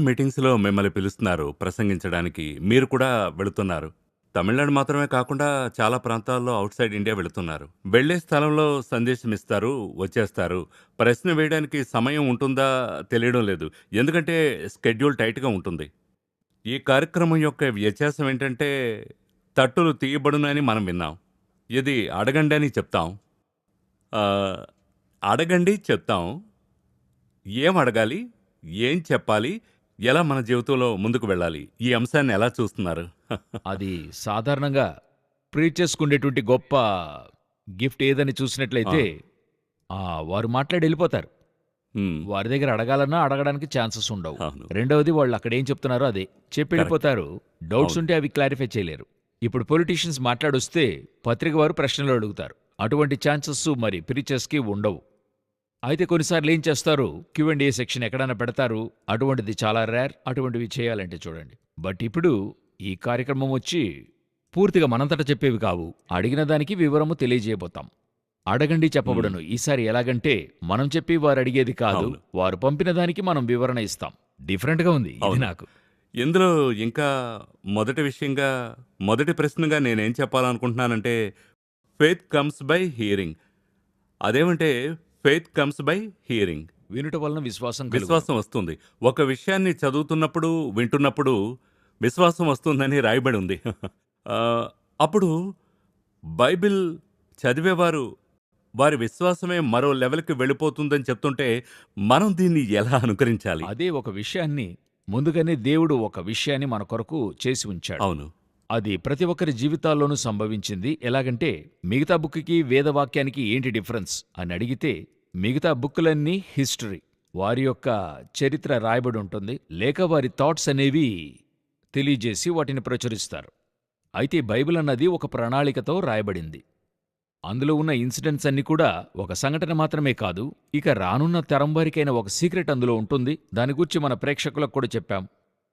మీటింగ్స్లో మిమ్మల్ని పిలుస్తున్నారు ప్రసంగించడానికి. మీరు కూడా వెళుతున్నారు. తమిళనాడు మాత్రమే కాకుండా చాలా ప్రాంతాల్లో అవుట్ సైడ్ ఇండియా వెళుతున్నారు. వెళ్ళే స్థలంలో సందేశం ఇస్తారు వచ్చేస్తారు. ప్రశ్న వేయడానికి సమయం ఉంటుందా తెలియడం లేదు. ఎందుకంటే స్కెడ్యూల్ టైట్గా ఉంటుంది. ఈ కార్యక్రమం యొక్క వ్యత్యాసం ఏంటంటే తట్టులు తీయబడునని మనం విన్నాం. ఇది అడగండి అని చెప్తాం. అడగండి చెప్తాం. ఏం అడగాలి? ఏం చెప్పాలి? ఎలా మన జీవితంలో ముందుకు వెళ్ళాలి? ఈ అంశాన్ని ఎలా చూస్తున్నారు? అది సాధారణంగా ప్రీచర్స్కుండేటువంటి గొప్ప గిఫ్ట్ ఏదని చూసినట్లయితే ఆ. వారు మాట్లాడి వెళ్ళిపోతారు. వారి దగ్గర అడగాలన్నా అడగడానికి ఛాన్సెస్ ఉండవు. అవును. రెండవది వాళ్ళు అక్కడ ఏం చెప్తున్నారో అదే. చెప్పి వెళ్ళిపోతారు. డౌట్స్. ఉంటే అవి క్లారిఫై చేయలేరు. ఇప్పుడు పొలిటీషియన్స్ మాట్లాడొస్తే పత్రిక వారు ప్రశ్నలు అడుగుతారు. అటువంటి ఛాన్సెస్ మరి ప్రీచర్స్కి ఉండవు. అయితే కొన్నిసార్లు ఏం చేస్తారు? క్యూ అండ్ ఏ సెక్షన్ ఎక్కడైనా పెడతారు. అటువంటిది చాలా రేర్. అటువంటివి చేయాలంటే చూడండి. బట్ ఇప్పుడు ఈ కార్యక్రమం వచ్చి పూర్తిగా మనంతట చెప్పేవి కావు. అడిగిన దానికి వివరము తెలియజేయబోతాం. అడగండి చెప్పబడను. ఈసారి ఎలాగంటే మనం చెప్పి వారు అడిగేది కాదు. వారు పంపిన దానికి మనం వివరణ ఇస్తాం. డిఫరెంట్గా ఉంది ఇది. నాకు. ఇందులో ఇంకా మొదటి విషయంగా మొదటి ప్రశ్నగా నేనేం చెప్పాలనుకుంటున్నానంటే ఫెయిత్ కమ్స్ బై హియరింగ్ అదేమంటే ఫెయిత్ కమ్స్ బై హియరింగ్ వినుట వలన విశ్వాసం కలుగును. విశ్వాసం వస్తుంది. ఒక విషయాన్ని చదువుతున్నప్పుడు వింటున్నప్పుడు విశ్వాసం వస్తుందని రాయబడి ఉంది. ఆ, అప్పుడు బైబిల్ చదివేవారు వారి విశ్వాసమే మరో లెవెల్కి వెళ్ళిపోతుందని చెప్తుంటే మనం దీన్ని ఎలా అనుకరించాలి? అదే ఒక విషయాన్ని ముందుగానే దేవుడు ఒక విషయాన్ని మన కొరకు చేసి ఉంచాడు. అవును. అది ప్రతి ఒక్కరి జీవితాల్లోనూ సంభవించింది. ఎలాగంటే మిగతా బుక్కి వేదవాక్యానికి ఏంటి డిఫరెన్స్ అని అడిగితే మిగతా బుక్కులన్నీ హిస్టరీ. వారి యొక్క చరిత్ర రాయబడి ఉంటుంది. లేక వారి థాట్స్ అనేవి తెలియజేసి వాటిని ప్రచురిస్తారు. అయితే బైబిల్ అన్నది ఒక ప్రణాళికతో రాయబడింది. అందులో ఉన్న ఇన్సిడెంట్స్ అన్ని కూడా ఒక సంఘటన మాత్రమే కాదు ఇక రానున్న తరం వారికైన ఒక సీక్రెట్ అందులో ఉంటుంది. దాని గురించి మన ప్రేక్షకులకు కూడా చెప్పాం.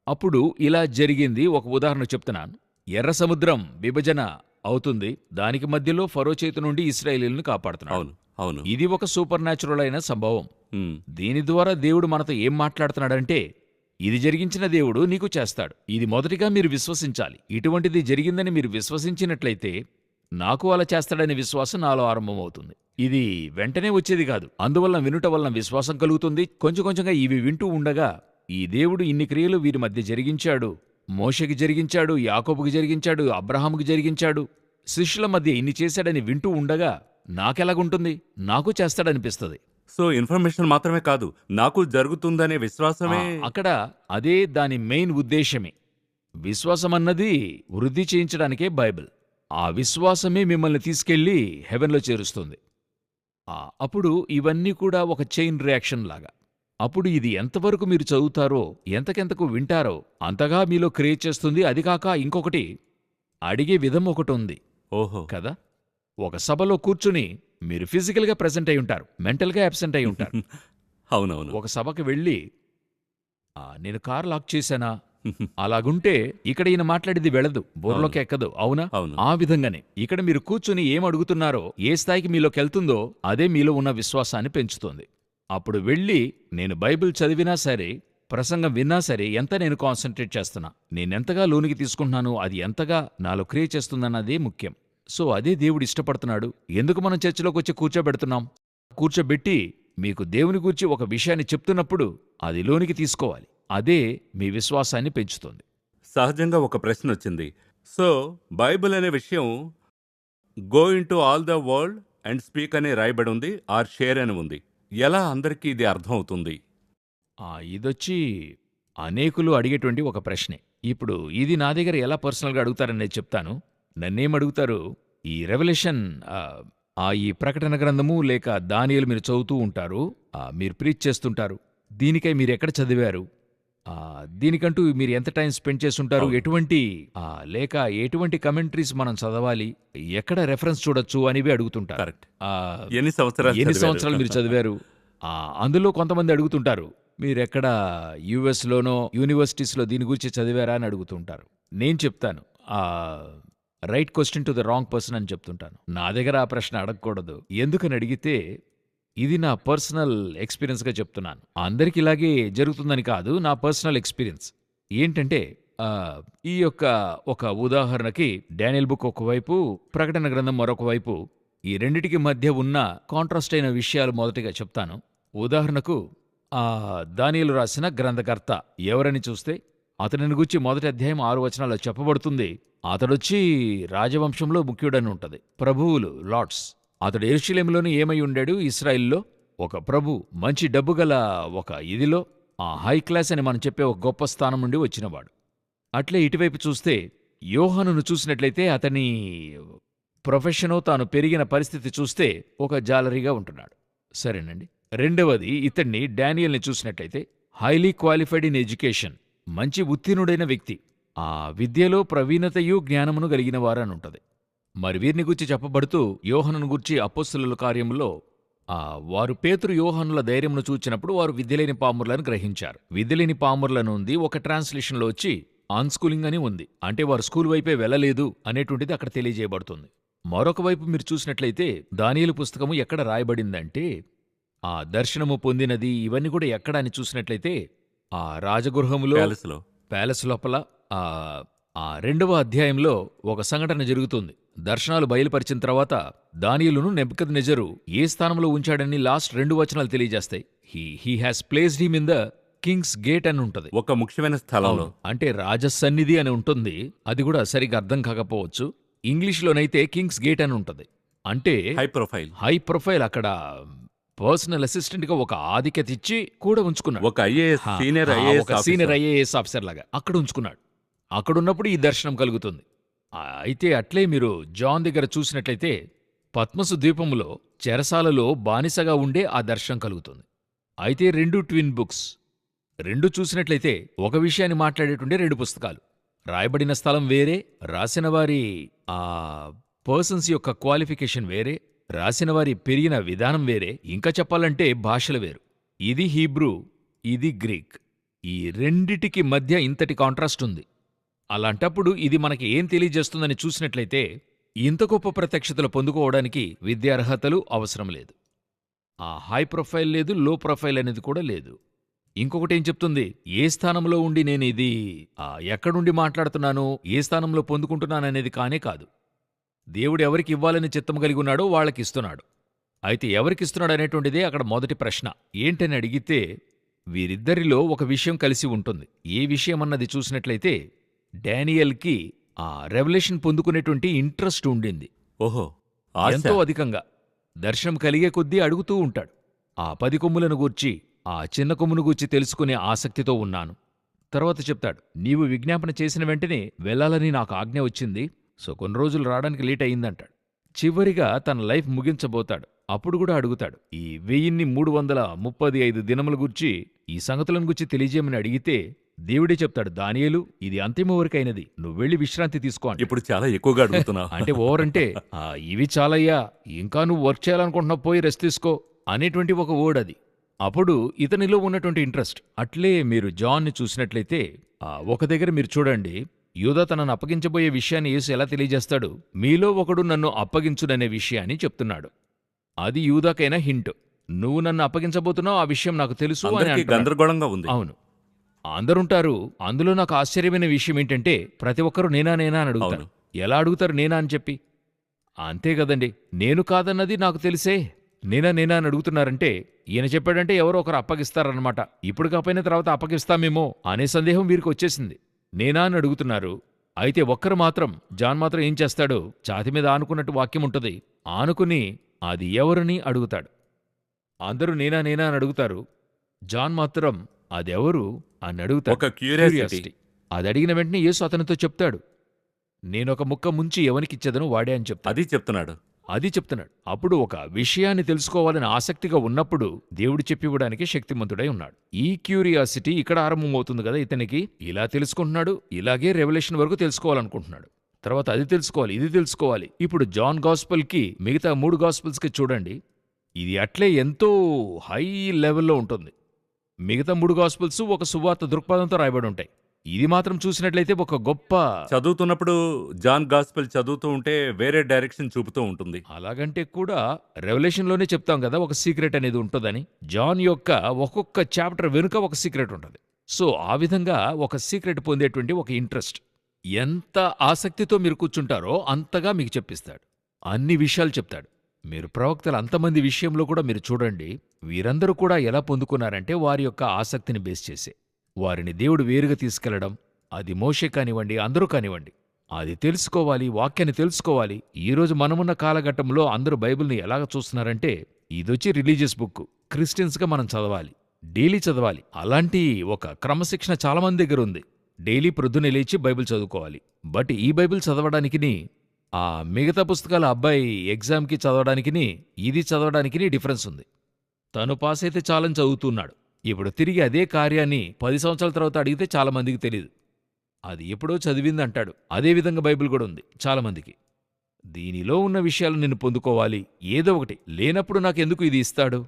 అప్పుడు ఇలా జరిగింది. ఒక ఉదాహరణ చెప్తున్నాను. ఎర్ర సముద్రం విభజన అవుతుంది. దానికి మధ్యలో ఫరో చేతి నుండి ఇస్రాయేలీలను కాపాడుతున్నాడు. అవును అవును. ఇది ఒక సూపర్ న్యాచురల్ అయిన సంభవం. ఉమ్, దీని ద్వారా దేవుడు మనతో ఏం మాట్లాడుతున్నాడంటే ఇది జరిగించిన దేవుడు నీకు చేస్తాడు. ఇది మొదటిగా మీరు విశ్వసించాలి. ఇటువంటిది జరిగిందని మీరు విశ్వసించినట్లయితే నాకు అలా చేస్తాడనే విశ్వాసం నాలో ఆరంభమవుతుంది. ఇది వెంటనే వచ్చేది కాదు. అందువల్ల వినుట వలన విశ్వాసం కలుగుతుంది. కొంచెం కొంచెంగా ఇవి వింటూ ఉండగా ఈ దేవుడు ఇన్ని క్రియలు వీరి మధ్య జరిగించాడు. మోషకి జరిగించాడు యాకోబుకి జరిగించాడు అబ్రహాముకి జరిగించాడు. శిష్యుల మధ్య ఇన్ని చేశాడని వింటూ ఉండగా నాకెలాగుంటుంది? నాకు చేస్తాడనిపిస్తుంది. సో ఇన్ఫర్మేషన్ మాత్రమే కాదు నాకు జరుగుతుందనే విశ్వాసమే అక్కడ అదే దాని మెయిన్ ఉద్దేశమే. విశ్వాసమన్నది వృద్ధి చేయించడానికే బైబిల్. ఆ విశ్వాసమే మిమ్మల్ని తీసుకెళ్ళి హెవెన్లో చేరుస్తుంది. అప్పుడు ఇవన్నీ కూడా ఒక చైన్ రియాక్షన్ లాగా అప్పుడు ఇది ఎంతవరకు మీరు చదువుతారో ఎంతకెంతకు వింటారో అంతగా మీలో క్రియేట్ చేస్తుంది. అది కాక ఇంకొకటి అడిగే విధం ఒకటి ఉంది ఓహో. కదా? ఒక సభలో కూర్చుని మీరు ఫిజికల్గా ప్రెసెంట్ అయి ఉంటారు మెంటల్గా అబ్సెంట్ అయి ఉంటారు. అవునవును. ఒక సభకి వెళ్ళి "ఆ, నేను కార్ లాక్ చేశానా? అలాగుంటే ఇక్కడ ఈయన మాట్లాడేది వెళ్ళదు బోర్లోకి ఎక్కదు అవునా? అవును. ఆ విధంగానే ఇక్కడ మీరు కూర్చుని ఏం అడుగుతున్నారో ఏ స్థాయికి మీలోకి వెళ్తుందో అదే మీలో ఉన్న విశ్వాసాన్ని పెంచుతుంది. అప్పుడు వెళ్ళి నేను బైబిల్ చదివినా సరే ప్రసంగం విన్నా సరే ఎంత నేను కాన్సన్ట్రేట్ చేస్తున్నా? నేనెంతగా లోనికి తీసుకుంటున్నాను? అది ఎంతగా నాలో క్రియ చేస్తుందన్నదే ముఖ్యం. సో అదే దేవుడు ఇష్టపడుతున్నాడు. ఎందుకు మనం చర్చిలోకి వచ్చి కూర్చోబెడుతున్నాం? కూర్చోబెట్టి మీకు దేవుని గురించి ఒక విషయాన్ని చెప్తున్నప్పుడు అది లోనికి తీసుకోవాలి. అదే మీ విశ్వాసాన్ని పెంచుతుంది. సహజంగా ఒక ప్రశ్న వచ్చింది. సో బైబిల్ అనే విషయం go into all the world and speak అనే రాయబడి ఉంది ఆర్ షేర్ అని ఉంది. ఎలా అందరికీ ఇది అర్థమవుతుంది? ఇదొచ్చి అనేకులు అడిగేటువంటి ఒక ప్రశ్నే. ఇప్పుడు ఇది నా దగ్గర ఎలా పర్సనల్గా అడుగుతారని చెప్తాను. నన్నేం అడుగుతారు? ఈ రెవల్యూషన్ ఆ ఈ ప్రకటన గ్రంథము లేక దానియలు మీరు చదువుతూ ఉంటారు మీరు ప్రీచ్ చేస్తుంటారు. దీనికై మీరు ఎక్కడ చదివారు? దీనికంటూ మీరు ఎంత టైం స్పెండ్ చేస్తుంటారు. ఎటువంటి లేక ఎటువంటి కమెంట్రీస్ మనం చదవాలి ఎక్కడ రెఫరెన్స్ చూడొచ్చు అనేవి అడుగుతుంటారు. ఎన్ని సంవత్సరాలు ఎన్ని? సంవత్సరాలు మీరు చదివారు? అందులో కొంతమంది అడుగుతుంటారు మీరెక్కడ యుఎస్లోనో యూనివర్సిటీస్లో దీని గురించి చదివారా అని అడుగుతుంటారు. నేను చెప్తాను ఆ right question to the wrong person అని చెప్తుంటాను. నా దగ్గర ఆ ప్రశ్న అడగకూడదు. ఎందుకని అడిగితే ఇది నా పర్సనల్ ఎక్స్పీరియన్స్గా చెప్తున్నాను. అందరికి ఇలాగే జరుగుతుందని కాదు నా పర్సనల్ ఎక్స్పీరియన్స్. ఏంటంటే ఈ యొక్క ఒక ఉదాహరణకి డానియల్ బుక్ ఒకవైపు ప్రకటన గ్రంథం మరొక వైపు ఈ రెండిటికి మధ్య ఉన్న కాంట్రాస్ట్ అయిన విషయాలు మొదటిగా చెప్తాను. ఉదాహరణకు ఆ దానియలు రాసిన గ్రంథకర్త ఎవరని చూస్తే అతనిని గురించి మొదటి అధ్యాయం ఆరు వచనాల్లో చెప్పబడుతుంది. అతడొచ్చి రాజవంశంలో ముఖ్యుడని ఉంటది. ప్రభువులు లార్డ్స్. అతడు ఎరుషలేంలోనే ఏమై ఉండాడు? ఇస్రాయిల్లో ఒక ప్రభు మంచి డబ్బు గల ఒక ఇదిలో? ఆ హై క్లాస్ అని మనం చెప్పే ఒక గొప్ప స్థానం నుండి వచ్చినవాడు. అట్లే ఇటువైపు చూస్తే యోహానును చూసినట్లయితే అతని ప్రొఫెషను తాను పెరిగిన పరిస్థితి చూస్తే ఒక జాలరీగా ఉంటున్నాడు. సరేనండి. రెండవది ఇతన్ని డానియల్ని చూసినట్లయితే హైలీ క్వాలిఫైడ్ ఇన్ ఎడ్యుకేషన్ మంచి ఉత్తీర్ణుడైన వ్యక్తి. ఆ విద్యలో ప్రవీణతయు జ్ఞానమును కలిగిన వారని మరి వీరిని గురించి చెప్పబడుతూ యోహనును గురించి అపోస్తుల కార్యములో ఆ వారు పేతురు యోహానుల ధైర్యమును చూచినప్పుడు వారు విద్యలేని పాముర్లను గ్రహించారు. విద్యలేని పాముర్లను ఉంది ఒక ట్రాన్స్లేషన్లో వచ్చి అన్స్కూలింగ్ అని ఉంది. అంటే వారు స్కూల్ వైపే వెళ్ళలేదు అనేటువంటిది అక్కడ తెలియజేయబడుతుంది. మరొక వైపు మీరు చూసినట్లయితే దానియేలు పుస్తకము ఎక్కడ రాయబడిందంటే ఆ దర్శనము పొందినది ఇవన్నీ కూడా ఎక్కడ అని చూసినట్లయితే ఆ రాజగృహములో ప్యాలెస్ లోపల ఆ ఆ రెండవ అధ్యాయంలో ఒక సంఘటన జరుగుతుంది. దర్శనాలు బయలుపరిచిన తర్వాత దానియులును నెబ్కద్ నెజరు ఏ స్థానంలో ఉంచాడని లాస్ట్ రెండు వచనాలు తెలియజేస్తాయి. He he has placed him in the king's gate అని ఉంటది. ఒక ముఖ్యమైన స్థలంలో. అంటే రాజసన్నిధి అని ఉంటుంది. అది కూడా సరిగ్గా అర్థం కాకపోవచ్చు. ఇంగ్లీష్లోనైతే కింగ్స్ గేట్ అని ఉంటది. అంటే హై ప్రొఫైల్ హై ప్రొఫైల్ అక్కడ పర్సనల్ అసిస్టెంట్గా ఒక ఆధిక్యత ఇచ్చి కూడా ఉంచుకున్నాడు. ఒక సీనియర్ ఐఏఎస్ ఆఫీసర్. లాగా అక్కడ ఉంచుకున్నాడు. అక్కడున్నప్పుడు ఈ దర్శనం కలుగుతుంది. అయితే అట్లే మీరు జాన్ దగ్గర చూసినట్లయితే పద్మసు ద్వీపములో చెరసాలలో బానిసగా ఉండే ఆ దర్శనం కలుగుతుంది. అయితే రెండు ట్విన్ బుక్స్ రెండు చూసినట్లయితే ఒక విషయాన్ని మాట్లాడేటుండే రెండు పుస్తకాలు. రాయబడిన స్థలం వేరే రాసిన వారి ఆ పర్సన్స్ యొక్క క్వాలిఫికేషన్ వేరే రాసిన వారి పెరిగిన విధానం వేరే ఇంకా చెప్పాలంటే భాషలు వేరు. ఇది హీబ్రూ ఇది గ్రీక్. ఈ రెండిటికి మధ్య ఇంతటి కాంట్రాస్ట్ ఉంది. అలాంటప్పుడు ఇది మనకి ఏం తెలియజేస్తుందని చూసినట్లయితే ఇంత గొప్ప ప్రత్యక్షతలు పొందుకోవడానికి విద్యార్హతలు అవసరం లేదు. ఆ హై ప్రొఫైల్ లేదు లో ప్రొఫైల్ అనేది కూడా లేదు. ఇంకొకటి ఏం చెప్తుంది? ఏ స్థానంలో ఉండి నేను ఇది ఆ, ఎక్కడుండి మాట్లాడుతున్నాను ఏ స్థానంలో పొందుకుంటున్నాననేది కానే కాదు. దేవుడు ఎవరికి ఇవ్వాలని చిత్తం కలిగి ఉన్నాడో వాళ్ళకి ఇస్తున్నాడు. అయితే ఎవరికి ఇస్తున్నాడు అనేటువంటిదే అక్కడ మొదటి ప్రశ్న. ఏంటని అడిగితే వీరిద్దరిలో ఒక విషయం కలిసి ఉంటుంది. ఏ విషయం అన్నది చూసినట్లయితే డానియల్కి ఆ రెవల్యూషన్ పొందుకునేటువంటి ఇంట్రెస్ట్ ఉండింది. ఓహో ఎంతో అధికంగా. దర్శనం కలిగే కొద్దీ అడుగుతూ ఉంటాడు. ఆ పది కొమ్ములను గూర్చి ఆ చిన్న కొమ్మును గూర్చి తెలుసుకునే ఆసక్తితో ఉన్నాను. తర్వాత చెప్తాడు నీవు విజ్ఞాపన చేసిన వెంటనే వెళ్ళాలని నాకు ఆజ్ఞ వచ్చింది. సో కొన్ని రోజులు రావడానికి లేట్ అయిందంటాడు. చివరిగా తన లైఫ్ ముగించబోతాడు. అప్పుడు కూడా అడుగుతాడు ఈ వెయ్యిన్ని మూడు వందల ముప్పది ఐదు దినముల గురించి ఈ సంగతులను గురించి తెలియజేయమని అడిగితే దేవుడే చెప్తాడు దానియేలు ఇది అంతిమ వరకైనది. నువ్వు వెళ్ళి విశ్రాంతి తీసుకో. ఇప్పుడు చాలా ఎక్కువగా అడుగుతున్నావు. అంటే ఓవర్ అంటే "ఆ, ఇవి చాలయ్యా ఇంకా నువ్వు వర్క్ చేయాలనుకుంటున్నావు పోయి రెస్ట్ తీసుకో అనేటువంటి ఒక వర్డ్ అది. అప్పుడు ఇతనిలో ఉన్నటువంటి ఇంట్రెస్ట్. అట్లే మీరు జాన్ని చూసినట్లయితే ఆ, ఒక దగ్గర మీరు చూడండి యూదా తనను అప్పగించబోయే విషయాన్ని యేసు ఎలా తెలియజేస్తాడు? మీలో ఒకడు నన్ను అప్పగించుడనే విషయాన్ని చెప్తున్నాడు. అది యూదాకైనా హింట్. నువ్వు నన్ను అప్పగించబోతున్నావు ఆ విషయం నాకు తెలుసు అని అందరికీ అంటున్నాడు. గందరగోళంగా ఉంది. అవును. అందరుంటారు. అందులో నాకు ఆశ్చర్యమైన విషయం ఏంటంటే ప్రతి ఒక్కరూ నేనా నేనా అని అడుగుతారు. ఎలా అడుగుతారు నేనా అని చెప్పి. అంతే కదండి. నేను కాదన్నది నాకు తెలిసే నేనా నేనా అని అడుగుతున్నారంటే ఈయన చెప్పాడంటే ఎవరో ఒకరు అప్పగిస్తారనమాట ఇప్పుడు కాకపోయినా తర్వాత అప్పగిస్తామేమో అనే సందేహం వీరికి వచ్చేసింది. నేనా అని అడుగుతున్నారు. అయితే ఒక్కరు మాత్రం జాన్ మాత్రం ఏం చేస్తాడు ఛాతి మీద ఆనుకున్నట్టు వాక్యం ఉంటుంది. ఆనుకుని అది ఎవరని అడుగుతాడు? అందరూ నేనా నేనా అని అడుగుతారు. జాన్ మాత్రం అదెవరు? అని అడుగుతాడు. క్యూరియాసిటీ అది అడిగిన వెంటనే యేసు అతనితో చెప్తాడు. నేనొక ముక్క ముంచి ఎవనికిచ్చేదను వాడే అని చెప్తాడు. అది చెప్తున్నాడు. అది చెప్తున్నాడు. అప్పుడు ఒక విషయాన్ని తెలుసుకోవాలని ఆసక్తిగా ఉన్నప్పుడు దేవుడు చెప్పివ్వడానికి శక్తిమంతుడై ఉన్నాడు. ఈ క్యూరియాసిటీ ఇక్కడ ఆరంభమవుతుంది కదా ఇతనికి. ఇలా తెలుసుకుంటున్నాడు. ఇలాగే రెవల్యూషన్ వరకు తెలుసుకోవాలనుకుంటున్నాడు. తర్వాత అది తెలుసుకోవాలి ఇది తెలుసుకోవాలి. ఇప్పుడు జాన్ గాస్పల్కి మిగతా మూడు గాస్పల్స్కి చూడండి. ఇది అట్లే ఎంతో హై లెవెల్లో ఉంటుంది. మిగతా మూడు గాస్పల్స్ ఒక సువార్త దృక్పథంతో రాయబడి ఉంటాయి. ఇది మాత్రం చూసినట్లయితే ఒక గొప్ప చదువుతున్నప్పుడు జాన్ గాస్పెల్ చదువుతూ ఉంటే వేరే డైరెక్షన్ చూపుతూ ఉంటుంది. అలాగంటే కూడా రెవల్యూషన్లోనే చెప్తాం కదా ఒక సీక్రెట్ అనేది ఉంటుందని. జాన్ యొక్క ఒక్కొక్క చాప్టర్ వెనుక ఒక సీక్రెట్ ఉంటుంది. సో ఆ విధంగా ఒక సీక్రెట్ పొందేటువంటి ఒక ఇంట్రెస్ట్ ఎంత ఆసక్తితో మీరు కూర్చుంటారో అంతగా మీకు చెప్పిస్తాడు. అన్ని విషయాలు చెప్తాడు. మీరు ప్రవక్తలు అంతమంది విషయంలో కూడా మీరు చూడండి వీరందరూ కూడా ఎలా పొందుకున్నారంటే వారి యొక్క ఆసక్తిని బేస్ చేసే. వారిని దేవుడు వేరుగా తీసుకెళ్ళడం అది మోషే కానివ్వండి అందరూ కానివ్వండి. అది తెలుసుకోవాలి వాక్యాన్ని తెలుసుకోవాలి. ఈరోజు మనమున్న కాలఘట్టంలో అందరూ బైబిల్ని ఎలాగ చూస్తున్నారంటే ఇదొచ్చి రిలీజియస్ బుక్ క్రిస్టియన్స్గా మనం చదవాలి డైలీ చదవాలి. అలాంటి ఒక క్రమశిక్షణ చాలా మంది దగ్గర ఉంది. డైలీ ప్రొద్దున లేచి బైబిల్ చదువుకోవాలి. బట్ ఈ బైబిల్ చదవడానికిని ఆ మిగతా పుస్తకాల అబ్బాయి ఎగ్జామ్కి చదవడానికిని ఇది చదవడానికిని డిఫరెన్స్ ఉంది. తను పాస్ అయితే చాలని చదువుతున్నాడు. ఇప్పుడు తిరిగి అదే కార్యాన్ని పది సంవత్సరాల తర్వాత అడిగితే చాలా మందికి తెలియదు అది ఎప్పుడో చదివింది అంటాడు అదేవిధంగా బైబిల్ కూడా ఉంది చాలామందికి దీనిలో ఉన్న విషయాలు నేను పొందుకోవాలి. ఏదో ఒకటి. లేనప్పుడు నాకెందుకు ఇది ఇస్తాడు?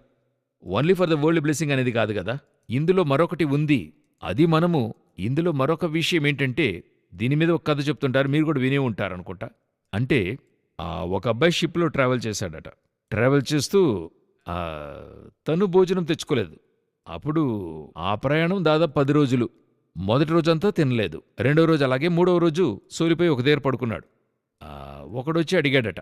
Only for the world blessing అనేది కాదు కదా? ఇందులో మరొకటి ఉంది. అది మనము ఇందులో మరొక విషయం ఏంటంటే దీని మీద ఒక కథ చెప్తుంటారు. మీరు కూడా వినే ఉంటారనుకుంటా. అంటే ఆ, ఒక అబ్బాయి షిప్లో ట్రావెల్ చేశాడట. ట్రావెల్ చేస్తూ తను భోజనం తెచ్చుకోలేదు. అప్పుడు ఆ ప్రయాణం దాదాపు పది రోజులు. మొదటి రోజంతా తినలేదు. రెండో రోజు అలాగే మూడవ రోజు సోలిపోయి ఒక దగ్గర పడుకున్నాడు. ఒకడొచ్చి అడిగాడట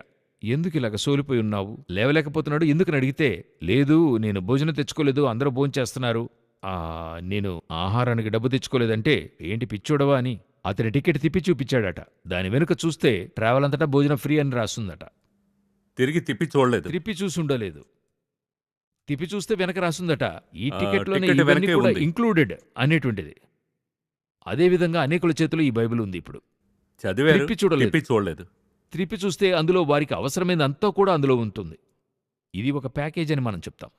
ఎందుకు ఇలాగ సోలిపోయి ఉన్నావు? లేవలేకపోతున్నాడు ఎందుకని అడిగితే లేదు నేను భోజనం తెచ్చుకోలేదు అందరూ భోంచేస్తున్నారు. ఆ, నేను ఆహారానికి డబ్బు తెచ్చుకోలేదంటే ఏంటి పిచ్చోడవా అని అతని టికెట్ తిప్పి చూపించాడట. దాని వెనుక చూస్తే ట్రావెల్ అంతటా భోజనం ఫ్రీ అని రాస్తుందట తిరిగి తిప్పి చూడలేదు. తిప్పి చూసి ఉండలేదు. తిప్పి చూస్తే వెనక రాస్తుందట ఈ టికెట్లోనే టికెట్ ఇవన్నీ కూడా. ఇంక్లూడెడ్ అనేటువంటిది. అదేవిధంగా అనేకుల చేతిలో ఈ బైబిల్ ఉంది ఇప్పుడు. తిప్పి చూడలేదు. తిప్పి చూడలేదు. త్రిప్పి చూస్తే అందులో వారికి అవసరమైనంతా కూడా అందులో ఉంటుంది. ఇది ఒక ప్యాకేజ్ అని మనం చెప్తాం.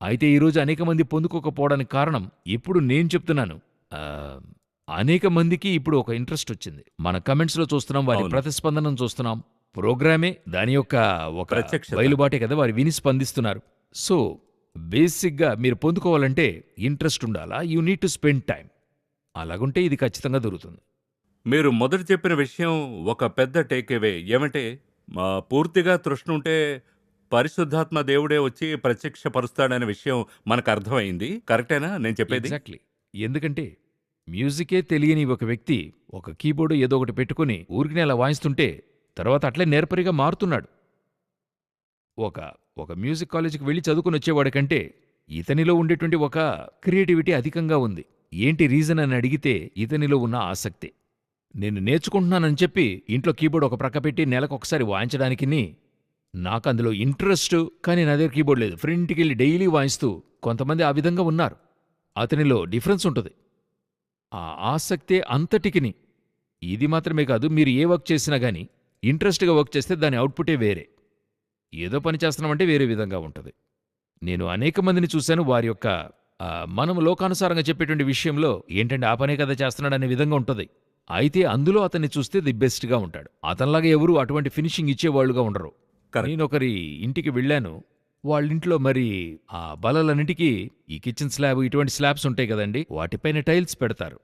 అయితే ఈరోజు అనేక మంది పొందుకోకపోవడానికి కారణం ఇప్పుడు నేను చెప్తున్నాను. అనేక మందికి ఇప్పుడు ఒక ఇంట్రెస్ట్ వచ్చింది. మన కమెంట్స్లో చూస్తున్నాం వారి. ప్రతిస్పందనను చూస్తున్నాం. ప్రోగ్రామే దాని యొక్క ఒక. బయలుబాటే కదా వారు విని స్పందిస్తున్నారు. సో బేసిక్గా మీరు పొందుకోవాలంటే ఇంట్రెస్ట్ ఉండాలా? You need to spend time అలాగుంటే ఇది ఖచ్చితంగా దొరుకుతుంది. మీరు మొదట చెప్పిన విషయం ఒక పెద్ద టేకేవే ఏమంటే పూర్తిగా తృష్ణ ఉంటే పరిశుద్ధాత్మ దేవుడే వచ్చి ప్రత్యక్షపరుస్తాడనే విషయం మనకు అర్థమైంది. కరెక్టేనా నేను చెప్పేది? ఎగ్జాక్ట్లీ. ఎందుకంటే మ్యూజికే తెలియని ఒక వ్యక్తి ఒక కీబోర్డు ఏదో ఒకటి పెట్టుకుని ఊరికినే అలా వాయిస్తుంటే తర్వాత అట్లే నేర్పరిగా మారుతున్నాడు. ఒక ఒక మ్యూజిక్ కాలేజీకి వెళ్ళి చదువుకుని వచ్చేవాడి కంటే ఇతనిలో ఉండేటువంటి ఒక క్రియేటివిటీ అధికంగా ఉంది. ఏంటి రీజన్ అని అడిగితే ఇతనిలో ఉన్న ఆసక్తి. నేను నేర్చుకుంటున్నానని చెప్పి ఇంట్లో కీబోర్డ్ ఒక ప్రక్క పెట్టి నెలకొకసారి వాయించడానికి నాకు అందులో ఇంట్రెస్ట్ కానీ నా దగ్గర కీబోర్డ్ లేదు. ఫ్రెండ్కి వెళ్ళి డైలీ వాయిస్తూ కొంతమంది ఆ విధంగా ఉన్నారు. అతనిలో డిఫరెన్స్ ఉంటుంది. ఆ ఆసక్తే అంతటికిని. ఇది మాత్రమే కాదు మీరు ఏ వర్క్ చేసినా గానీ ఇంట్రెస్ట్గా వర్క్ చేస్తే దాని అవుట్పుటే వేరే. ఏదో పని చేస్తున్నామంటే వేరే విధంగా ఉంటుంది. నేను అనేక మందిని చూశాను వారి యొక్క మనం లోకానుసారంగా చెప్పేటువంటి విషయంలో ఏంటంటే ఆ పనే కదా చేస్తున్నాడు అనే విధంగా ఉంటుంది. అయితే అందులో అతన్ని చూస్తే ది బెస్ట్గా ఉంటాడు. అతనిలాగా ఎవరు అటువంటి ఫినిషింగ్ ఇచ్చేవాళ్ళుగా ఉండరు. నేను ఒకరి ఇంటికి వెళ్ళాను వాళ్ళింట్లో మరి ఆ బలలన్నిటికీ ఈ కిచెన్ స్లాబ్ ఇటువంటి స్లాబ్స్ ఉంటాయి కదండి వాటిపైన టైల్స్ పెడతారు.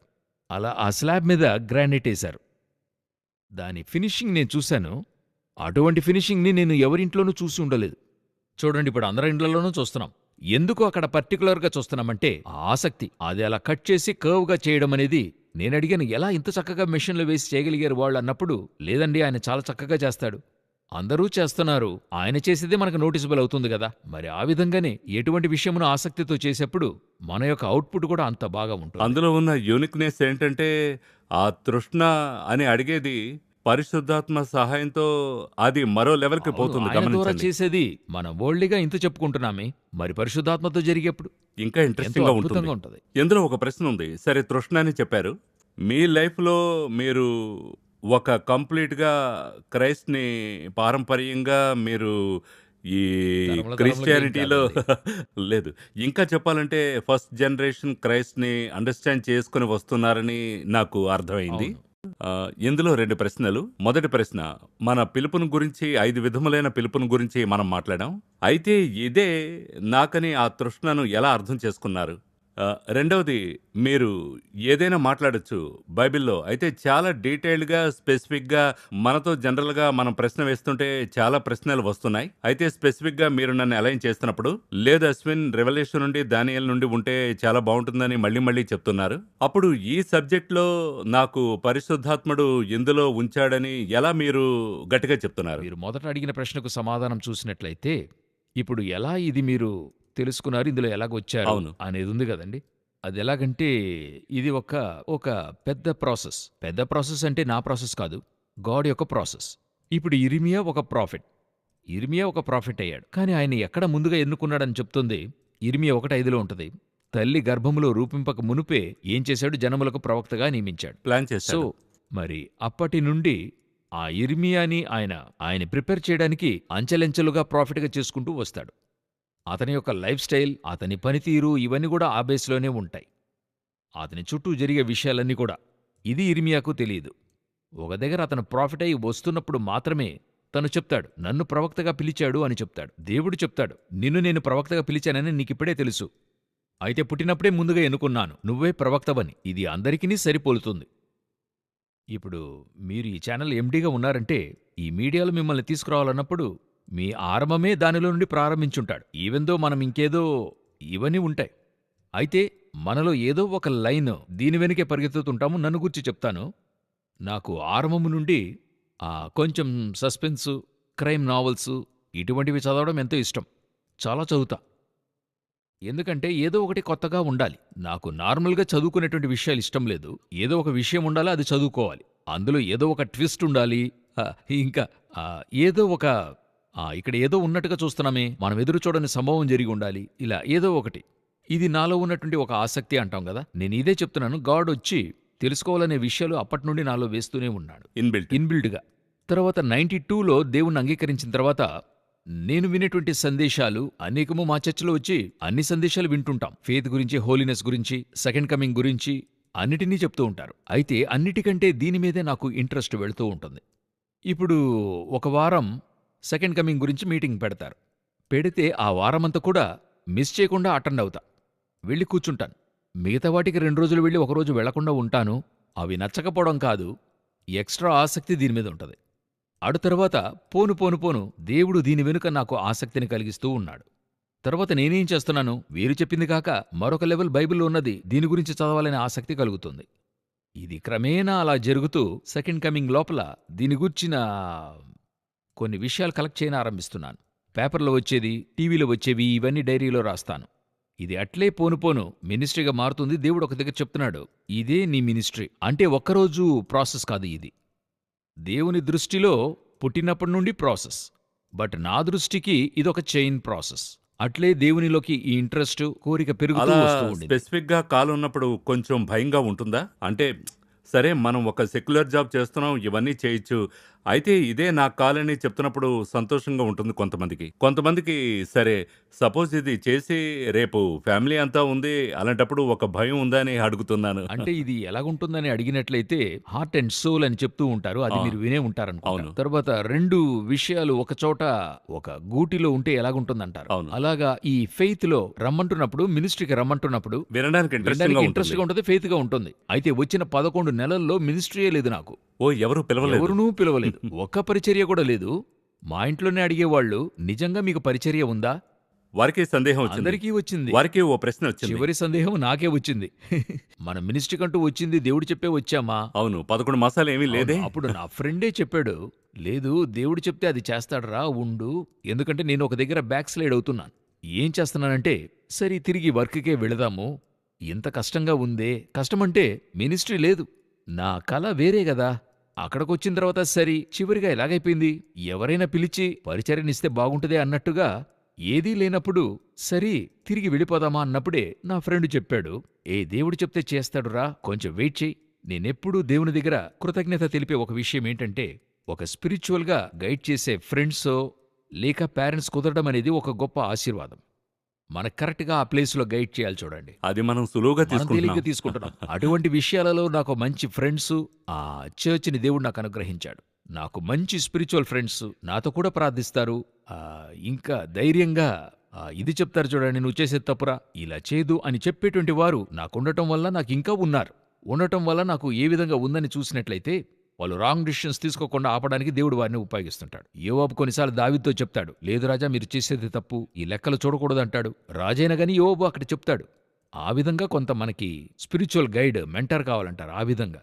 అలా ఆ స్లాబ్ మీద గ్రానైట్ వేశారు. దాని ఫినిషింగ్ నేను చూశాను. అటువంటి ఫినిషింగ్ని నేను ఎవరింట్లోనూ చూసి ఉండలేదు. చూడండి ఇప్పుడు అందరి ఇండ్లలోనూ చూస్తున్నాం. ఎందుకు అక్కడ పర్టికులర్గా చూస్తున్నామంటే ఆసక్తి. అది అలా కట్ చేసి కర్వ్గా చేయడం అనేది నేను అడిగాను ఎలా ఇంత చక్కగా మెషిన్లో వేసి చేయగలిగారు వాళ్ళు? అన్నప్పుడు లేదండి ఆయన చాలా చక్కగా చేస్తాడు. అందరూ చేస్తున్నారు. ఆయన చేసేదే మనకు నోటీసబుల్ అవుతుంది కదా. మరి ఆ విధంగానే ఎటువంటి విషయమును ఆసక్తితో చేసేప్పుడు మన యొక్క అవుట్పుట్ కూడా అంత బాగా ఉంటుంది. అందులో ఉన్న యూనిక్నెస్ ఏంటంటే ఆ తృష్ణ అని అడిగేది పరిశుద్ధాత్మ సహాయంతో అది మరో లెవెల్కి పోతుంది ఆయన ద్వారా గమనించండి చేసేది మన వరల్డ్గా ఇంత చెప్పుకుంటున్నామే. మరి పరిశుద్ధాత్మతో జరిగేప్పుడు ఇంకా ఎంతో ఇంట్రెస్టింగ్గా అద్భుతంగా ఉంటుంది ఉంటుంది. ఇందులో ఒక ప్రశ్న ఉంది. సరే తృష్ణ అని చెప్పారు. మీ లైఫ్లో మీరు ఒక కంప్లీట్గా క్రైస్ట్ని పారంపర్యంగా మీరు ఈ తరముల తరములుగా క్రిస్టియానిటీలో లేదు. ఇంకా చెప్పాలంటే ఫస్ట్ జనరేషన్ క్రైస్ట్ని అండర్స్టాండ్ చేసుకుని వస్తున్నారని నాకు అర్థమైంది. అవును. ఇందులో రెండు ప్రశ్నలు. మొదటి ప్రశ్న మన పిలుపును గురించి ఐదు విధములైన పిలుపును గురించి మనం మాట్లాడాం. అయితే ఇదే నాకని ఆ తృష్ణను ఎలా అర్థం చేసుకున్నారు? రెండవది మీరు ఏదైనా మాట్లాడొచ్చు బైబిల్లో. అయితే చాలా డీటెయిల్డ్గా స్పెసిఫిక్గా మనతో జనరల్గా మనం ప్రశ్న వేస్తుంటే చాలా ప్రశ్నలు వస్తున్నాయి. అయితే స్పెసిఫిక్గా మీరు నన్ను అలైన్ చేస్తున్నప్పుడు లేదు అశ్విన్ రెవల్యూషన్ నుండి దానియల్ నుండి ఉంటే చాలా బాగుంటుందని మళ్ళీ మళ్ళీ చెప్తున్నారు. అప్పుడు ఈ సబ్జెక్ట్లో నాకు పరిశుద్ధాత్ముడు ఎందులో ఉంచాడని ఎలా మీరు గట్టిగా చెప్తున్నారు? మీరు మొదట అడిగిన ప్రశ్నకు సమాధానం చూసినట్లయితే ఇప్పుడు ఎలా ఇది మీరు తెలుసుకున్నారు ఇందులో ఎలాగొచ్చారు అవును. అనేది ఉంది కదండి. అది ఎలాగంటే ఇది ఒక ఒక పెద్ద ప్రాసెస్. పెద్ద ప్రాసెస్ అంటే నా ప్రాసెస్ కాదు గాడ్ యొక్క ప్రాసెస్. ఇప్పుడు ఇరిమియా ఒక ప్రాఫిట్. ఇరిమియా ఒక ప్రాఫిట్ అయ్యాడు. కానీ ఆయన ఎక్కడ ముందుగా ఎన్నుకున్నాడని చెప్తుంది ఇరిమియా ఒకటి ఐదులో ఉంటుంది. తల్లి గర్భములో రూపింపక మునుపే ఏం చేశాడు? జనములకు ప్రవక్తగా నియమించాడు. ప్లాన్ సో మరి అప్పటి నుండి ఆ ఇర్మియాని ఆయన ఆయన ప్రిపేర్ చేయడానికి అంచెలంచెలుగా ప్రాఫిట్గా చేసుకుంటూ వస్తాడు. అతని యొక్క లైఫ్ స్టైల్ అతని పనితీరు ఇవన్నీ కూడా ఆ బేస్లోనే ఉంటాయి. అతని చుట్టూ జరిగే విషయాలన్నీ కూడా. ఇది ఇర్మియాకు తెలియదు. ఒక దగ్గర అతను ప్రాఫిట్ అయి వస్తున్నప్పుడు మాత్రమే తను చెప్తాడు నన్ను ప్రవక్తగా పిలిచాడు అని చెప్తాడు. దేవుడు చెప్తాడు నిన్ను నేను ప్రవక్తగా పిలిచానని నీకిప్పుడే తెలుసు. అయితే పుట్టినప్పుడే ముందుగా ఎన్నుకున్నాను. నువ్వే ప్రవక్తవని. ఇది అందరికీ సరిపోలుతుంది. ఇప్పుడు మీరు ఈ ఛానల్ ఎండీగా ఉన్నారంటే ఈ మీడియాలో మిమ్మల్ని తీసుకురావాలన్నప్పుడు మీ ఆరంభమే దానిలో నుండి ప్రారంభించుంటాడు. ఈవెందో మనం ఇంకేదో ఇవన్నీ ఉంటాయి. అయితే మనలో ఏదో ఒక లైన్ దీని వెనుకే పరిగెత్తుతుంటాము. నన్ను గురించి చెప్తాను. నాకు ఆరంభము నుండి ఆ, కొంచెం సస్పెన్సు క్రైమ్ నావల్స్ ఇటువంటివి చదవడం ఎంతో ఇష్టం. చాలా చదువుతా. ఎందుకంటే ఏదో ఒకటి కొత్తగా ఉండాలి. నాకు నార్మల్గా చదువుకునేటువంటి విషయాలు ఇష్టం లేదు. ఏదో ఒక విషయం ఉండాలి అది చదువుకోవాలి. అందులో ఏదో ఒక ట్విస్ట్ ఉండాలి. ఆ, ఇంకా ఏదో ఒక ఇక్కడ ఏదో ఉన్నట్టుగా చూస్తున్నామే మనం ఎదురు చూడని సంభవం జరిగి ఉండాలి. ఇలా ఏదో ఒకటి. ఇది నాలో ఉన్నటువంటి ఒక ఆసక్తి అంటాం కదా? నేను ఇదే చెప్తున్నాను గాడ్ వచ్చి తెలుసుకోవాలనే విషయాలు అప్పటి నుండి నాలో వేస్తూనే ఉన్నాడు. ఇన్బిల్ట్ ఇన్బిల్డ్గా తర్వాత నైంటీ టూలో దేవుణ్ణి అంగీకరించిన తర్వాత నేను వినేటువంటి సందేశాలు అనేకము మా చర్చలో వచ్చి అన్ని సందేశాలు వింటుంటాం. ఫేత్ గురించి హోలీనెస్ గురించి సెకండ్ కమింగ్ గురించి అన్నిటినీ చెప్తూ ఉంటారు. అయితే అన్నిటికంటే దీని మీదే నాకు ఇంట్రెస్ట్ వెళుతూ ఉంటుంది. ఇప్పుడు ఒక వారం సెకండ్ కమింగ్ గురించి మీటింగ్ పెడతారు. పెడితే ఆ వారమంతా కూడా మిస్ చేయకుండా అటెండ్ అవుతా. వెళ్ళి కూర్చుంటాను. మిగతా వాటికి రెండు రోజులు వెళ్ళి ఒకరోజు వెళ్ళకుండా ఉంటాను. అవి నచ్చకపోవడం కాదు. ఎక్స్ట్రా ఆసక్తి దీని మీద ఉంటుంది. అడు తర్వాత పోను పోను పోను దేవుడు దీని వెనుక నాకు ఆసక్తిని కలిగిస్తూ ఉన్నాడు. తర్వాత నేనేం చేస్తున్నాను? వీరు చెప్పింది కాక మరొక లెవెల్ బైబిల్లో ఉన్నది దీని గురించి చదవాలనే ఆసక్తి కలుగుతుంది. ఇది క్రమేణా అలా జరుగుతూ సెకండ్ కమింగ్ లోపల దీని గుర్చిన కొన్ని విషయాలు కలెక్ట్ చేయని ఆరంభిస్తున్నాను. పేపర్లో వచ్చేది టీవీలో వచ్చేవి ఇవన్నీ డైరీలో రాస్తాను. ఇది అట్లే పోను పోను మినిస్ట్రీగా మారుతుంది దేవుడు ఒక దగ్గర చెప్తున్నాడు. ఇదే నీ మినిస్ట్రీ. అంటే ఒక్కరోజు ప్రాసెస్ కాదు ఇది. దేవుని దృష్టిలో పుట్టినప్పటి నుండి ప్రాసెస్. బట్ నా దృష్టికి ఇదొక చైన్ ప్రాసెస్. అట్లే దేవునిలోకి ఈ ఇంట్రెస్ట్ కోరిక పెరుగుతూ స్పెసిఫిక్గా కాల్ ఉన్నప్పుడు కొంచెం భయంగా ఉంటుందా? అంటే సరే మనం ఒక సెక్యులర్ జాబ్ చేస్తున్నాం ఇవన్నీ చేయొచ్చు. అయితే ఇదే నా కాల్ అని చెప్తున్నప్పుడు సంతోషంగా ఉంటుంది కొంతమందికి. కొంతమందికి సరే సపోజ్ ఇది చేసి రేపు ఫ్యామిలీ అంతా ఉంది అలాంటప్పుడు ఒక భయం ఉందా అని అడుగుతున్నాను. అంటే ఇది ఎలాగుంటుందని అడిగినట్లయితే హార్ట్ అండ్ సోల్ అని చెప్తూ ఉంటారు అది. మీరు వినే ఉంటారనుకో అవును. తర్వాత రెండు విషయాలు ఒక చోట ఒక గూటిలో ఉంటే ఎలాగుంటుందంటారు? అవును. అలాగా ఈ ఫెయిత్లో రమ్మంటున్నప్పుడు మినిస్ట్రీకి రమ్మంటున్నప్పుడు వినడానికి ఇంట్రెస్ట్గా ఉంటుంది. ఉంటుంది ఫెయిత్గా ఉంటుంది. అయితే వచ్చిన పదకొండు నెలల్లో మినిస్ట్రీయే లేదు నాకు. ఓ ఎవరు పిలవలేదు. ఎవరునూ పిలవలేదు. ఒక్క పరిచర్య కూడా లేదు. మా ఇంట్లోనే అడిగేవాళ్ళు నిజంగా మీకు పరిచర్య ఉందా? వారికి సందేహం వచ్చింది. అందరికీ వచ్చింది. వారికి ఓ ప్రశ్న వచ్చింది. చివరి సందేహం నాకే వచ్చింది. మన మినిస్ట్రీ కంటూ వచ్చింది దేవుడు చెప్పే వచ్చామా? అవును పదకొండు మాసాలు ఏమీ లేదే. అవును, అప్పుడు నా ఫ్రెండే చెప్పాడు లేదు దేవుడు చెప్తే అది చేస్తాడరా ఉండు. ఎందుకంటే నేను ఒక దగ్గర బ్యాక్ స్లైడ్ అవుతున్నాను. ఏం చేస్తున్నానంటే సరే తిరిగి వర్క్కే వెళదాము. ఇంత కష్టంగా ఉందే కష్టమంటే మినిస్ట్రీ లేదు. నా కళ వేరే కదా. అక్కడికొచ్చిన తర్వాత సరి చివరిగా ఎలాగైపోయింది? ఎవరైనా పిలిచి పరిచర్నిస్తే బాగుంటుందే అన్నట్టుగా ఏదీ లేనప్పుడు సరి తిరిగి వెళ్ళిపోదామా అన్నప్పుడే నా ఫ్రెండ్ చెప్పాడు. ఏ దేవుడు చెప్తే చేస్తాడురా కొంచెం వెయిట్ చెయ్యి. నేనెప్పుడూ దేవుని దగ్గర కృతజ్ఞత తెలిపే ఒక విషయం ఏంటంటే ఒక స్పిరిచువల్గా గైడ్ చేసే ఫ్రెండ్సో లేక పేరెంట్స్ కుదరడం అనేది ఒక గొప్ప ఆశీర్వాదం. మనకు కరెక్ట్గా ఆ ప్లేస్లో గైడ్ చేయాలి చూడండి. అది మనం సులువుగా మనం తేలిగ్గా తీసుకుంటున్నాం తీసుకుంటున్నాం. అటువంటి విషయాలలో నాకు మంచి ఫ్రెండ్స్ ఆ చర్చ్ని దేవుడు నాకు అనుగ్రహించాడు. నాకు మంచి స్పిరిచువల్ ఫ్రెండ్స్ నాతో కూడా ప్రార్థిస్తారు. ఆ, ఇంకా ధైర్యంగా ఆ, ఇది చెప్తారు చూడండి నువ్వు చేసేది తప్పురా ఇలా చేయదు అని చెప్పేటువంటి వారు నాకుండటం వల్ల నాకు ఇంకా ఉన్నారు. ఉండటం వల్ల నాకు ఏ విధంగా ఉందని చూసినట్లయితే వాళ్ళు రాంగ్ డిసిషన్స్ తీసుకోకుండా ఆపడానికి దేవుడు వారిని ఉపయోగిస్తుంటాడు. యోవాబు కొన్నిసార్లు దావితో చెప్తాడు లేదు రాజా మీరు చేసేది తప్పు ఈ లెక్కలు చూడకూడదు అంటాడు రాజైన గాని యోవాబు అక్కడ చెప్తాడు ఆ విధంగా కొంత మనకి స్పిరిచువల్ గైడ్ మెంటర్ కావాలంటారు ఆ విధంగా.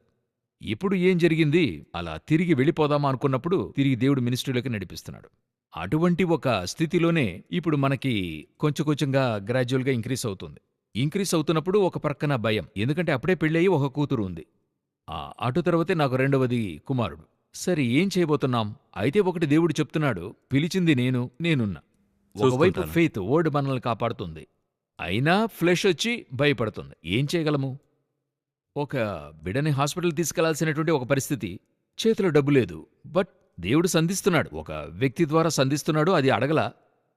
ఇప్పుడు ఏం జరిగింది? అలా తిరిగి వెళ్ళిపోదామా అనుకున్నప్పుడు తిరిగి దేవుడు మినిస్ట్రీలోకి నడిపిస్తున్నాడు. అటువంటి ఒక స్థితిలోనే ఇప్పుడు మనకి కొంచెం కొంచెంగా గ్రాడ్యువల్గా ఇంక్రీస్ అవుతుంది. ఇంక్రీస్ అవుతున్నప్పుడు ఒక ప్రక్కన భయం ఎందుకంటే అప్పుడే పెళ్ళయి ఒక కూతురు ఉంది. అటు తర్వాతే నాకు రెండవది కుమారుడు. సరే ఏం చేయబోతున్నాం? అయితే ఒకటి దేవుడు చెప్తున్నాడు పిలిచింది నేను నేనున్నా. ఒకవైపు. ఫెయిత్ వర్డ్ మనల్ని కాపాడుతుంది. అయినా ఫ్లెష్ వచ్చి భయపడుతుంది. ఏం చేయగలము? ఒక బిడని హాస్పిటల్ తీసుకెళ్ళాల్సినటువంటి ఒక పరిస్థితి. చేతిలో డబ్బు లేదు. బట్ దేవుడు సంధిస్తున్నాడు. ఒక వ్యక్తి ద్వారా సంధిస్తున్నాడు అది అడగల.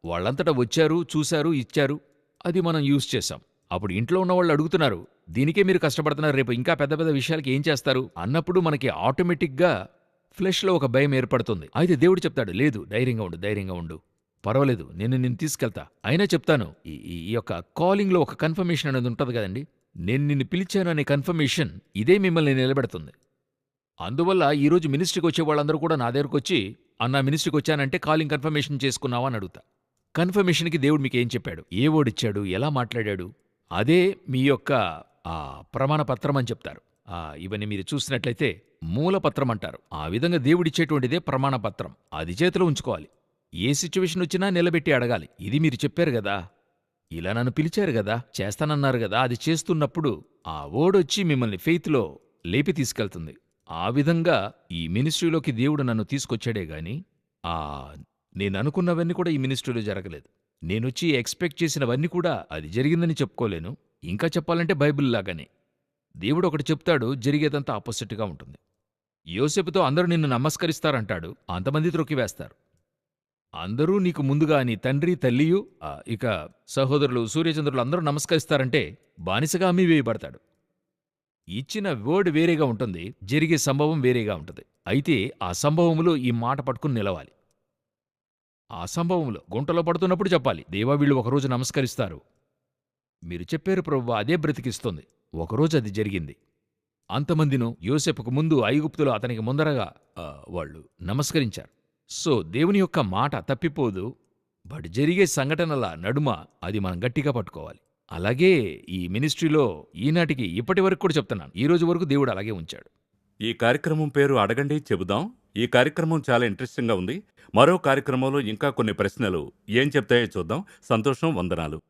వాళ్ళంతటా వచ్చారు చూశారు ఇచ్చారు. అది మనం యూజ్ చేశాం. అప్పుడు ఇంట్లో ఉన్న వాళ్ళు అడుగుతున్నారు దీనికే మీరు కష్టపడుతున్నారు. రేపు ఇంకా పెద్ద పెద్ద విషయాలకి ఏం చేస్తారు? అన్నప్పుడు మనకి ఆటోమేటిక్గా ఫ్లెష్లో ఒక భయం ఏర్పడుతుంది. అయితే దేవుడు చెప్తాడు లేదు ధైర్యంగా ఉండు ధైర్యంగా ఉండు. పర్వాలేదు నేను నిన్ను తీసుకెళ్తా. అయినా చెప్తాను ఈ ఈ- ఈ యొక్క కాలింగ్లో ఒక కన్ఫర్మేషన్ అనేది ఉంటుంది కదండి. నేను నిన్ను పిలిచాను అనే కన్ఫర్మేషన్ ఇదే మిమ్మల్ని నిలబెడుతుంది. అందువల్ల ఈరోజు మినిస్ట్రీకి వచ్చే వాళ్ళందరూ కూడా నా దగ్గరకు వచ్చి అన్న మినిస్ట్రీకి వచ్చానంటే కాలింగ్ కన్ఫర్మేషన్ చేసుకున్నావా అని అడుగుతా. కన్ఫర్మేషన్కి దేవుడు మీకు ఏం చెప్పాడు? ఏ ఓడిచ్చాడు ఎలా మాట్లాడాడు? అదే మీ యొక్క ఆ ప్రమాణపత్రం అని చెప్తారు. ఆ ఇవన్నీ మీరు చూసినట్లయితే మూలపత్రం అంటారు ఆ విధంగా దేవుడిచ్చేటువంటిదే ప్రమాణపత్రం. అది చేతిలో ఉంచుకోవాలి. ఏ సిచ్యువేషన్ వచ్చినా నిలబెట్టి అడగాలి. ఇది మీరు చెప్పారు కదా. ఇలా నన్ను పిలిచారు కదా. చేస్తానన్నారు కదా. అది చేస్తున్నప్పుడు ఆ ఓడొచ్చి మిమ్మల్ని ఫెయిత్లో లేపి తీసుకెళ్తుంది. ఆ విధంగా ఈ మినిస్ట్రీలోకి దేవుడు నన్ను తీసుకొచ్చాడే గాని ఆ నేను అనుకున్నవన్నీ కూడా ఈ మినిస్ట్రీలో జరగలేదు. నేనొచ్చి ఎక్స్పెక్ట్ చేసినవన్నీ కూడా అది జరిగిందని చెప్పుకోలేను. ఇంకా చెప్పాలంటే బైబిల్ లాగానే. దేవుడు ఒకటి చెప్తాడు జరిగేదంతా ఆపోజిట్గా ఉంటుంది. యోసెపుతో అందరూ నిన్ను నమస్కరిస్తారంటాడు అంతమంది త్రొక్కివేస్తారు అందరూ నీకు ముందుగా నీ తండ్రి తల్లియు ఇక సహోదరులు సూర్యచంద్రులు అందరూ నమస్కరిస్తారంటే బానిసగా అమ్మి వేయబడతాడు. ఇచ్చిన వర్డ్ వేరేగా ఉంటుంది జరిగే సంభవం వేరేగా ఉంటుంది. అయితే ఆ సంభవములో ఈ మాట పట్టుకుని నిలవాలి. ఆ సంభవంలో గుంటలో పడుతున్నప్పుడు చెప్పాలి దేవా వీళ్ళు ఒకరోజు నమస్కరిస్తారు. మీరు చెప్పారు ప్రభు అదే బ్రతికిస్తుంది. ఒకరోజు అది జరిగింది. అంతమందిను యోసెపుకు ముందు ఐగుప్తులు అతనికి ముందరగా వాళ్ళు నమస్కరించారు. సో దేవుని యొక్క మాట తప్పిపోదు. బట్ జరిగే సంఘటనల నడుమ అది మనం గట్టిగా పట్టుకోవాలి. అలాగే ఈ మినిస్ట్రీలో ఈనాటికి ఇప్పటి వరకు కూడా చెప్తున్నాను. ఈ రోజు వరకు దేవుడు అలాగే ఉంచాడు. ఈ కార్యక్రమం పేరు అడగండి చెబుదాం. ఈ కార్యక్రమం చాలా ఇంట్రెస్టింగ్గా ఉంది. మరో కార్యక్రమంలో ఇంకా కొన్ని ప్రశ్నలు ఏం చెప్తాయో చూద్దాం. సంతోషం వందనాలు.